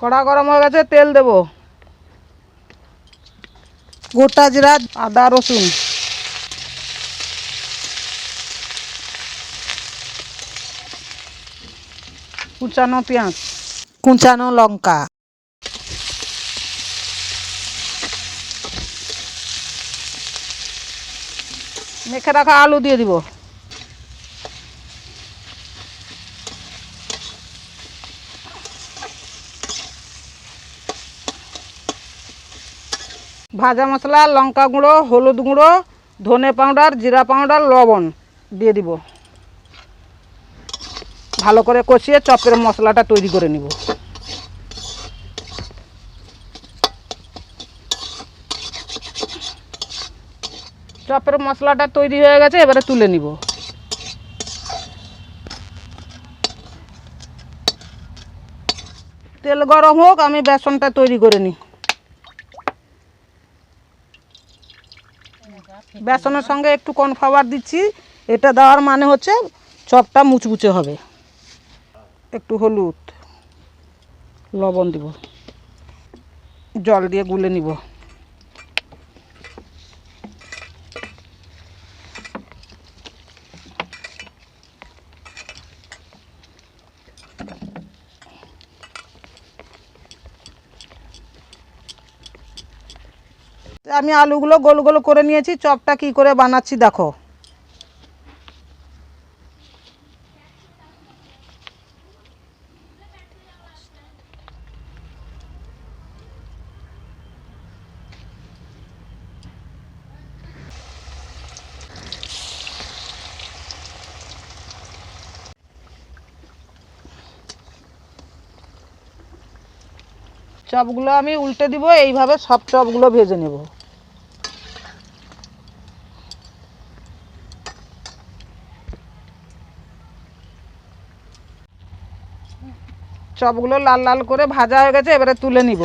কড়া গরম হয়ে গেছে তেল দেব। গোটা জিরা আদা রসুন। কুচানো পেঁয়াজ। কুচানো লঙ্কা। মেখে রাখা আলু দিয়ে দিব। ভাজা মশলা, লঙ্কা গুঁড়ো, হলুদ গুঁড়ো, ধনে পাউডার, জিরা পাউডার, লবণ দিয়ে দিব। ভালো করে কষিয়ে চপের মশলাটা তৈরি করে নিব। চপের মশলাটা তৈরি হয়ে গেছে, এবারে তুলে নিব। তেল গরম হোক, আমি বেসনটা তৈরি করে নিই। বেসনের সঙ্গে একটু কর্নফ্লাওয়ার দিচ্ছি এটা দেওয়ার মানে হচ্ছে চপটা মুচমুচে হবে। একটু হলুদ লবণ দিব। জল দিয়ে গুলে নিব। আমি আলুগুলো গোল গোল করে নিয়েছি, চপটা কি করে বানাচ্ছি দেখো। চপগুলো আমি উল্টে দিব, এইভাবে সব চপগুলো ভেজে নেব। চপগুলো লাল লাল করে ভাজা হয়ে গেছে এবারে তুলে নিব।